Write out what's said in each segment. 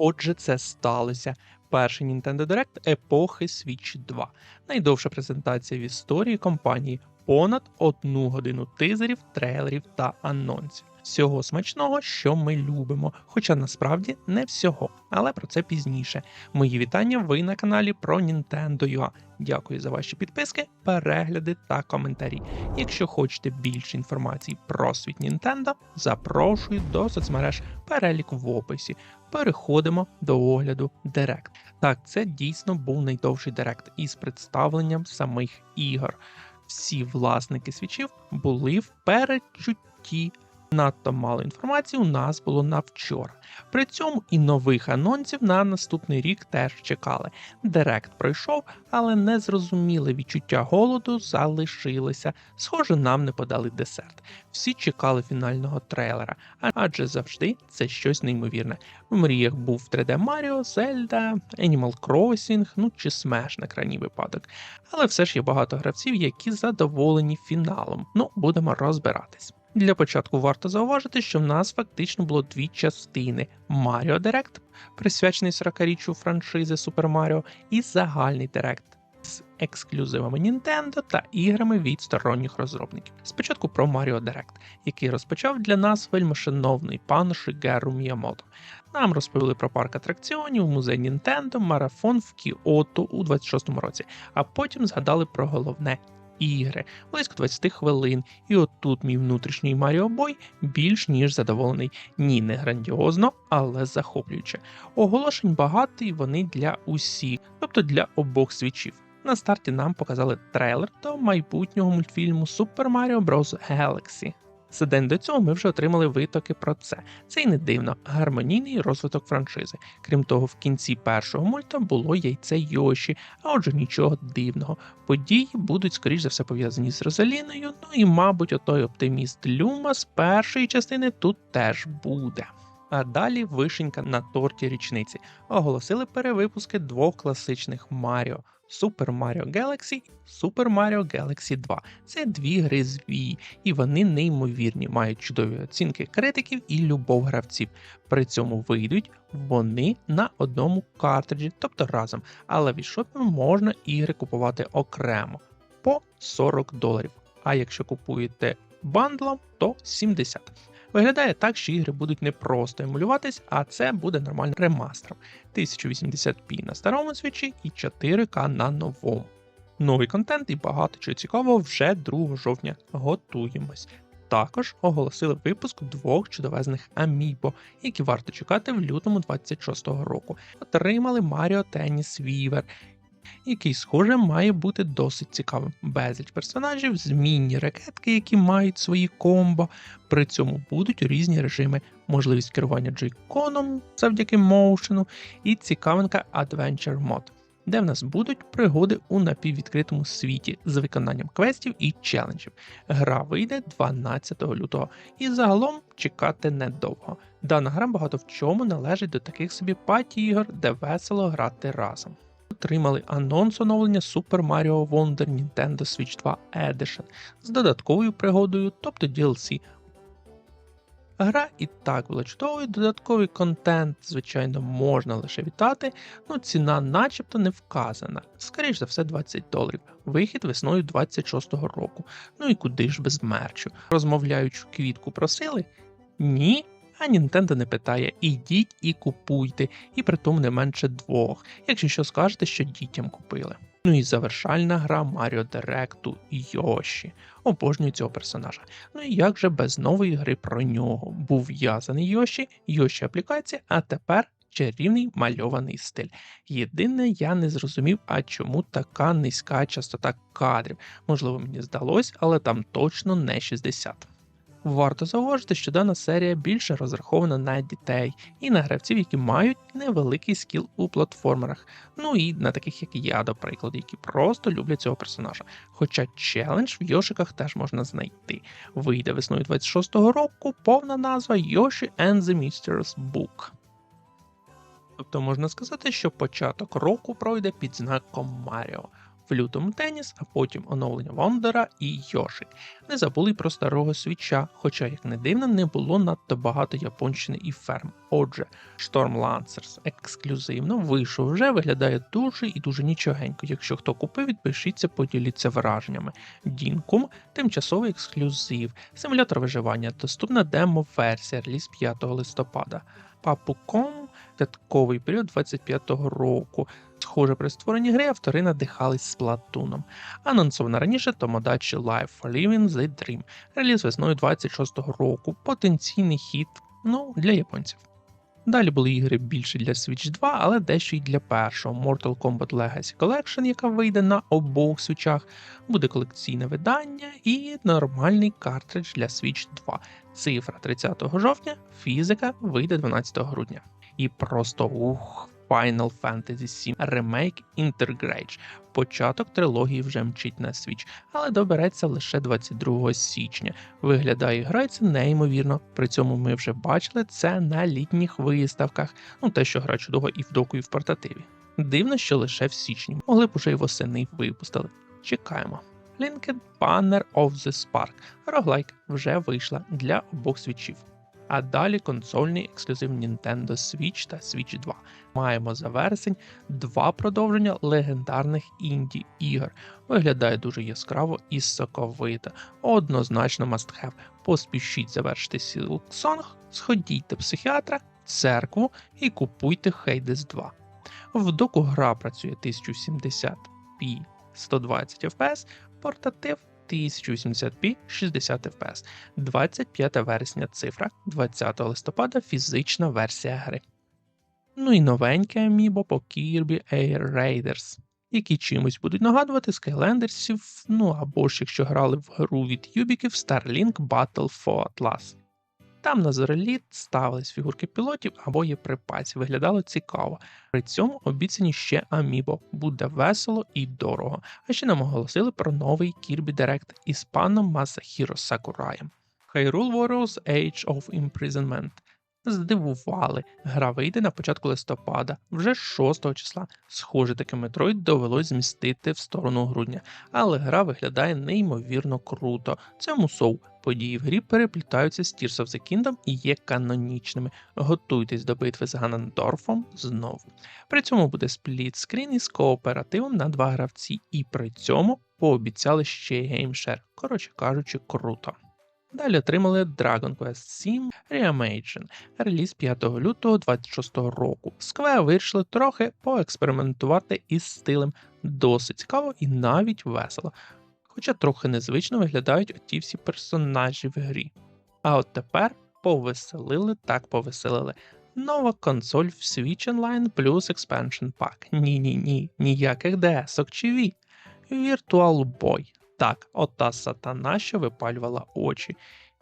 Отже, це сталося. Перший Nintendo Direct епохи Switch 2. Найдовша презентація в історії компанії. Понад одну годину тизерів, трейлерів та анонсів. Всього смачного, що ми любимо, хоча насправді не всього, але про це пізніше. Мої вітання. Ви на каналі про Nintendo.ua. Дякую за ваші підписки, перегляди та коментарі. Якщо хочете більше інформації про світ Nintendo, запрошую до соцмереж перелік в описі. Переходимо до огляду Direct. Так, це дійсно був найдовший Direct із представленням самих ігор. Всі власники свічів були в передчутті. Надто мало інформації у нас було на вчора. При цьому і нових анонсів на наступний рік теж чекали. Директ пройшов, але незрозуміле відчуття голоду залишилося. Схоже, нам не подали десерт. Всі чекали фінального трейлера, адже завжди це щось неймовірне. В мріях був 3D Mario, Zelda, Animal Crossing, ну чи Smash на крайній випадок. Але все ж є багато гравців, які задоволені фіналом. Ну, будемо розбиратись. Для початку варто зауважити, що в нас фактично було дві частини: Mario Direct, присвячений 40-річчю франшизи Super Mario, і загальний Direct з ексклюзивами Nintendo та іграми від сторонніх розробників. Спочатку про Mario Direct, який розпочав для нас вельмишановний пан Шигеру Міямото. Нам розповіли про парк атракціонів, музей Nintendo, марафон в Кіото у 26-му році, а потім згадали про головне ігри, близько 20 хвилин. І отут мій внутрішній Маріо Бой більш ніж задоволений. Ні, не грандіозно, але захоплююче. Оголошень багато і вони для усіх, тобто для обох свічів. На старті нам показали трейлер до майбутнього мультфільму Super Mario Bros. Galaxy. За день до цього ми вже отримали витоки про це. Це й не дивно, гармонійний розвиток франшизи. Крім того, в кінці першого мульта було яйце Йоші, а отже нічого дивного. Події будуть, скоріш за все, пов'язані з Розаліною, ну і, мабуть, отой оптиміст Люма з першої частини тут теж буде. А далі вишенька на торті річниці оголосили перевипуски двох класичних Маріо. Super Mario Galaxy Super Mario Galaxy 2. Це дві гри з Wii, і вони неймовірні, мають чудові оцінки критиків і любов гравців. При цьому вийдуть вони на одному картриджі, тобто разом, але в eShop можна ігри купувати окремо по 40 доларів. А якщо купуєте бандлом, то 70. Виглядає так, що ігри будуть не просто емулюватись, а це буде нормальним ремастером 1080p на старому свічі і 4К на новому. Новий контент і багато чого цікавого вже 2 жовтня готуємось. Також оголосили випуск двох чудовезних Амібо, які варто чекати в лютому 26-го року. Отримали Mario Tennis Weaver який, схоже, має бути досить цікавим. Безліч персонажів, змінні ракетки, які мають свої комбо. При цьому будуть різні режими, можливість керування джейконом завдяки моушену, і цікавинка Adventure Mod. Де в нас будуть пригоди у напіввідкритому світі з виконанням квестів і челенджів. Гра вийде 12 лютого, і загалом чекати недовго. Дана гра багато в чому належить до таких собі паті ігор, де весело грати разом отримали анонс оновлення Super Mario Wonder Nintendo Switch 2 Edition з додатковою пригодою, тобто DLC. Гра і так була чудовою, додатковий контент, звичайно, можна лише вітати, ну ціна начебто не вказана. Скоріш за все, 20 доларів. Вихід весною 26-го року. Ну і куди ж без мерчу? Розмовляючу квітку просили? Ні, а Нінтендо не питає: ідіть і купуйте, і притом не менше двох, якщо що скажете, що дітям купили. Ну і завершальна гра Маріо Директу Йоші. Обожнюю цього персонажа. Ну і як же без нової гри про нього? Був в'язаний Йоші, Йоші аплікація, а тепер чарівний мальований стиль. Єдине, я не зрозумів, а чому така низька частота кадрів. Можливо, мені здалось, але там точно не 60. Варто зауважити, що дана серія більше розрахована на дітей і на гравців, які мають невеликий скіл у платформерах, ну і на таких, як я, до прикладу, які просто люблять цього персонажа. Хоча челендж в Йошиках теж можна знайти. Вийде весною 26-го року повна назва Yoshi and the Mysterious Book. Тобто можна сказати, що початок року пройде під знаком Маріо. В лютому теніс, а потім оновлення Вондера і Йоші. Не забули про старого свіча, хоча, як не дивно, не було надто багато японщини і ферм. Отже, Storm Lancers ексклюзивно вийшов вже, виглядає дуже і дуже нічогенько. Якщо хто купив, відпишіться, поділіться враженнями. Дінкум тимчасовий ексклюзив, симулятор виживання, доступна демо-версія, реліз 5 листопада. Папуком святковий період 25-го року. Схоже, при створенні гри автори надихались сплатуном. Анонсована раніше Томодачі Life for Living the Dream, реліз весною 26-го року, потенційний хіт ну, для японців. Далі були ігри більше для Switch 2, але дещо й для першого. Mortal Kombat Legacy Collection, яка вийде на обох свічах, буде колекційне видання і нормальний картридж для Switch 2. Цифра 30 жовтня, фізика вийде 12 грудня. І просто ух, Final Fantasy VII Remake Intergrade. Початок трилогії вже мчить на Switch, але добереться лише 22 січня. Виглядає і грається неймовірно. При цьому ми вже бачили це на літніх виставках. Ну те, що гра чудово і в доку, і в портативі. Дивно, що лише в січні. Могли б уже й восени випустили. Чекаємо. Linked Banner of the Spark. Роглайк вже вийшла для обох свічів. А далі консольний ексклюзив Nintendo Switch та Switch 2. Маємо за вересень два продовження легендарних інді ігор. Виглядає дуже яскраво і соковито. Однозначно must have. Поспішіть завершити Silk Song, сходіть до психіатра, церкву і купуйте Hades 2. В доку гра працює 1070p 120 FPS, портатив 1080p 60 FPS. 25 вересня цифра, 20 листопада фізична версія гри. Ну і новеньке амібо по Kirby Air Raiders, які чимось будуть нагадувати Skylandersів, ну або ж якщо грали в гру від Юбіків Starlink Battle for Atlas. Там на зореліт ставились фігурки пілотів або є припасів, виглядало цікаво. При цьому обіцяні ще Амібо, буде весело і дорого. А ще нам оголосили про новий Kirby Direct із паном Масахіро Сакураєм. Hyrule Warriors Age of Imprisonment. Здивували, гра вийде на початку листопада, вже 6 числа. Схоже, таки Metroid довелось змістити в сторону грудня, але гра виглядає неймовірно круто. Це мусов. Події в грі переплітаються з Tears of the Kingdom і є канонічними. Готуйтесь до битви з Ганандорфом знову. При цьому буде сплітскрін із кооперативом на два гравці, і при цьому пообіцяли ще й геймшер. Коротше кажучи, круто. Далі отримали Dragon Quest 7 Reimagine, реліз 5 лютого 26 року. Square вирішили трохи поекспериментувати із стилем. Досить цікаво і навіть весело. Хоча трохи незвично виглядають оті всі персонажі в грі. А от тепер повеселили так повеселили. Нова консоль в Switch Online плюс Expansion Pack. Ні-ні ні, ніяких DS-ок чи Wii. Virtual Boy. Так, ота сатана, що випалювала очі,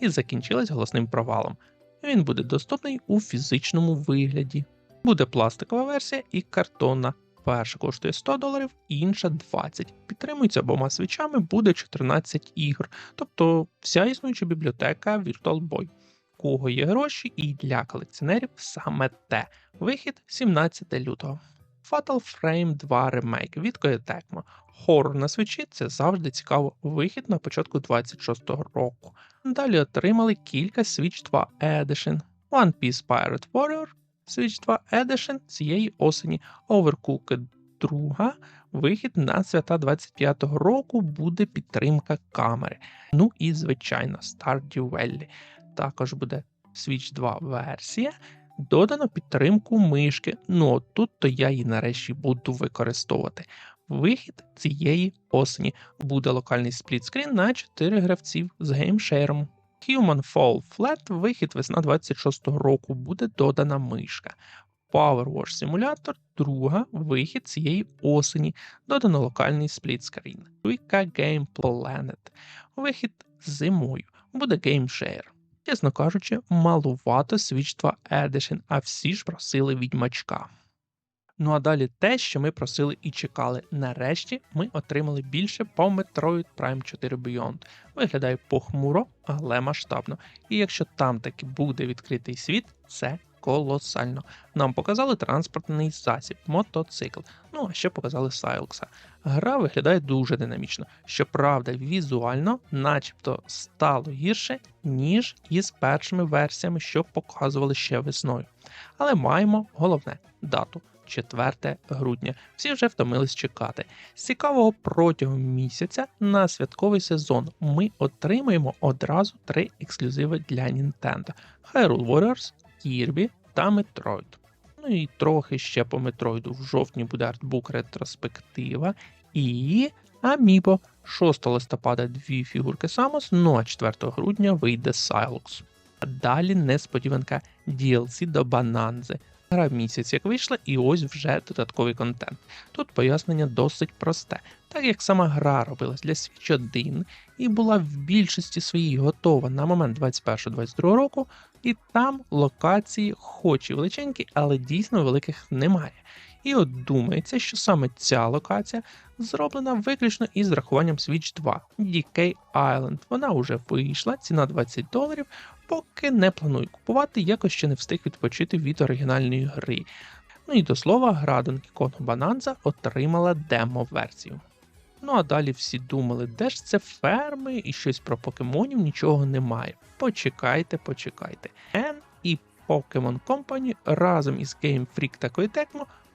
і закінчилась голосним провалом. Він буде доступний у фізичному вигляді. Буде пластикова версія і картонна. Перша коштує 100 доларів, інша 20. Підтримується обома свічами, буде 14 ігор, тобто вся існуюча бібліотека Virtual Boy. Кого є гроші і для колекціонерів саме те. Вихід 17 лютого. Fatal Frame 2 Remake від Koei Tecmo. Хоррор на свічі це завжди цікаво. Вихід на початку 26-го року. Далі отримали кілька Switch 2 Edition. One Piece Pirate Warrior, Switch 2 Edition цієї осені. Overcooked 2, вихід на свята 25-го року буде підтримка камери. Ну і, звичайно, Stardew Valley. Також буде Switch 2 версія. Додано підтримку мишки. Ну от тут то я її нарешті буду використовувати. Вихід цієї осені буде локальний сплітскрін на 4 гравців з геймшером. Human Fall Flat, вихід весна 26-го року, буде додана мишка. Power Wash Simulator, друга вихід цієї осені, додано локальний сплітскрін. Wika Game Planet, вихід зимою, буде геймшер. Чесно кажучи, малувато свідчства 2 а всі ж просили відьмачка. Ну а далі те, що ми просили і чекали. Нарешті ми отримали більше по Metroid Prime 4 Beyond. Виглядає похмуро, але масштабно. І якщо там таки буде відкритий світ, це колосально. Нам показали транспортний засіб, мотоцикл. Ну а ще показали Сайлкса. Гра виглядає дуже динамічно. Щоправда, візуально, начебто, стало гірше, ніж із першими версіями, що показували ще весною. Але маємо головне дату. 4 грудня. Всі вже втомились чекати. З цікавого протягом місяця на святковий сезон ми отримаємо одразу три ексклюзиви для Nintendo: Hyrule Warriors, Kirby та Metroid. Ну і трохи ще по Метроїду в жовтні буде артбук ретроспектива і Amiibo. 6 листопада дві фігурки Samus, ну а 4 грудня вийде Silux. А далі несподіванка DLC до Бананзи. Гра місяць як вийшла, і ось вже додатковий контент. Тут пояснення досить просте, так як сама гра робилась для Switch 1 і була в більшості своїй готова на момент 21-22 року, і там локації, хоч і величенькі, але дійсно великих немає. І от думається, що саме ця локація зроблена виключно із рахуванням Switch 2 DK Island. Вона вже вийшла, ціна 20 доларів, поки не планую купувати, якось ще не встиг відпочити від оригінальної гри. Ну і до слова, гра Donkey Kong Bonanza отримала демо-версію. Ну а далі всі думали, де ж це ферми і щось про покемонів нічого немає. Почекайте, почекайте. N і Pokemon Company разом із Game Freak та Koei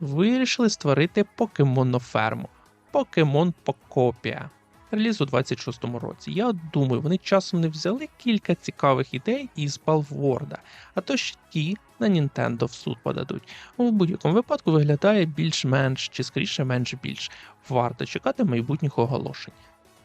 вирішили створити покемоноферму Покемон Покопія. Реліз у 26-му році. Я думаю, вони часом не взяли кілька цікавих ідей із Palworld, а то ж ті на Nintendo в суд подадуть. У будь-якому випадку виглядає більш-менш чи скоріше менш більш. Варто чекати майбутніх оголошень.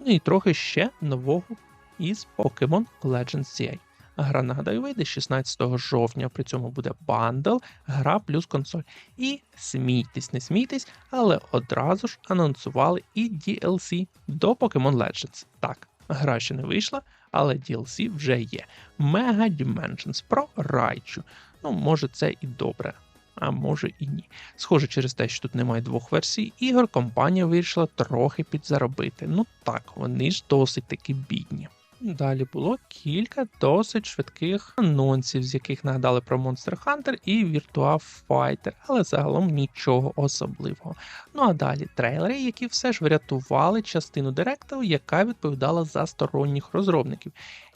Ну і трохи ще нового із Pokemon Legends CA. Гра, нагадаю, вийде 16 жовтня, при цьому буде бандл, гра плюс консоль. І смійтесь, не смійтесь, але одразу ж анонсували і DLC до Pokemon Legends. Так, гра ще не вийшла, але DLC вже є. Mega Dimensions про Райчу. Ну, може, це і добре. А може і ні. Схоже, через те, що тут немає двох версій ігор, компанія вирішила трохи підзаробити. Ну так, вони ж досить таки бідні. Далі було кілька досить швидких анонсів, з яких нагадали про Monster Hunter і Virtua Fighter, але загалом нічого особливого. Ну а далі трейлери, які все ж врятували частину директу, яка відповідала за сторонніх розробників.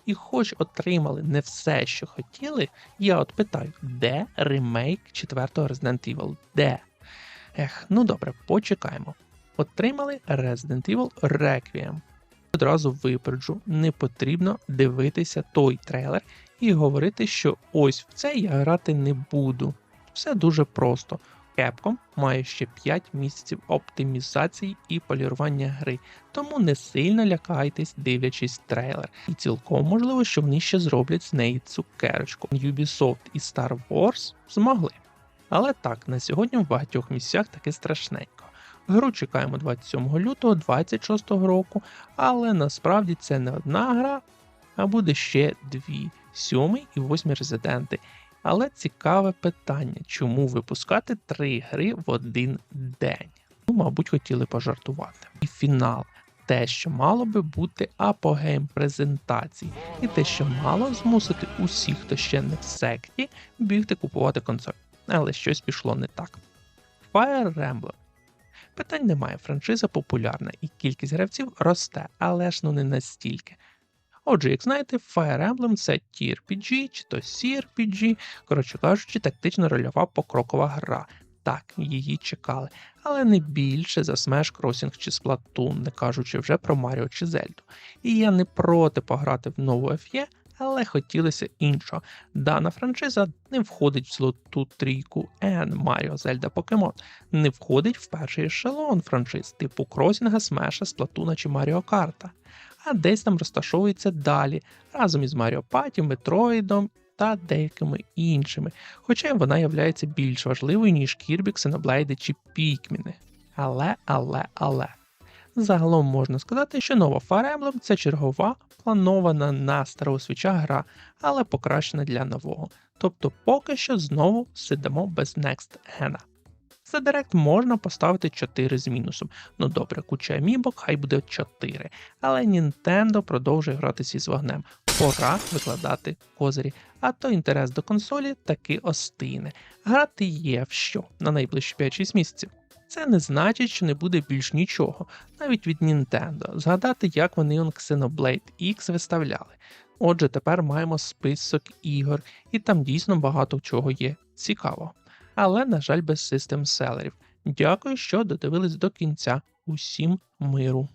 І хоч отримали не все, що хотіли, я от питаю, де ремейк 4-го Resident Evil? Де? Ех, ну добре, почекаємо. Отримали Resident Evil Requiem. Одразу випереджу, не потрібно дивитися той трейлер і говорити, що ось в це я грати не буду. Все дуже просто. Capcom має ще 5 місяців оптимізації і полірування гри, тому не сильно лякайтесь, дивлячись трейлер. І цілком можливо, що вони ще зроблять з неї цукерочку. Ubisoft і Star Wars змогли. Але так, на сьогодні в багатьох місцях таки страшненько. Гру чекаємо 27 лютого 26 року, але насправді це не одна гра, а буде ще дві: сьомий і восьмий резиденти. Але цікаве питання, чому випускати три гри в один день? Ну, мабуть, хотіли пожартувати. І фінал. Те, що мало би бути апогеєм презентації, і те, що мало змусити усіх, хто ще не в секті, бігти купувати консоль. Але щось пішло не так. Fire Emblem Питань немає, франшиза популярна і кількість гравців росте, але ж ну не настільки. Отже, як знаєте, Fire Emblem це TRPG чи то CRPG, коротше кажучи, тактично рольова покрокова гра. Так, її чекали, але не більше за Smash Crossing чи Splatoon, не кажучи вже про Маріо чи Зельду. І я не проти пограти в нову FE, але хотілося іншого. Дана франшиза не входить в золоту трійку N Mario Zelda Pokemon, не входить в перший ешелон франшиз, типу Кросінга, Смеша, Сплатуна чи Маріо Карта, а десь там розташовується далі, разом із Маріо Паті, Метроїдом. Та деякими іншими, хоча вона являється більш важливою, ніж Кірбі, Xenoblade чи Пікміни. Але, але, але. Загалом можна сказати, що нова Fire Emblem – це чергова планована на старого свіча гра, але покращена для нового. Тобто поки що знову сидимо без Next Gen. За Direct можна поставити 4 з мінусом. Ну добре, куча амібок, хай буде 4. Але Nintendo продовжує гратися із вогнем. Пора викладати козирі. А то інтерес до консолі таки остине. Грати є в що на найближчі 5-6 місяців. Це не значить, що не буде більш нічого, навіть від Nintendo. Згадати, як вони он Xenoblade X виставляли. Отже, тепер маємо список ігор, і там дійсно багато чого є цікавого. Але, на жаль, без систем селерів. Дякую, що додивились до кінця. Усім миру.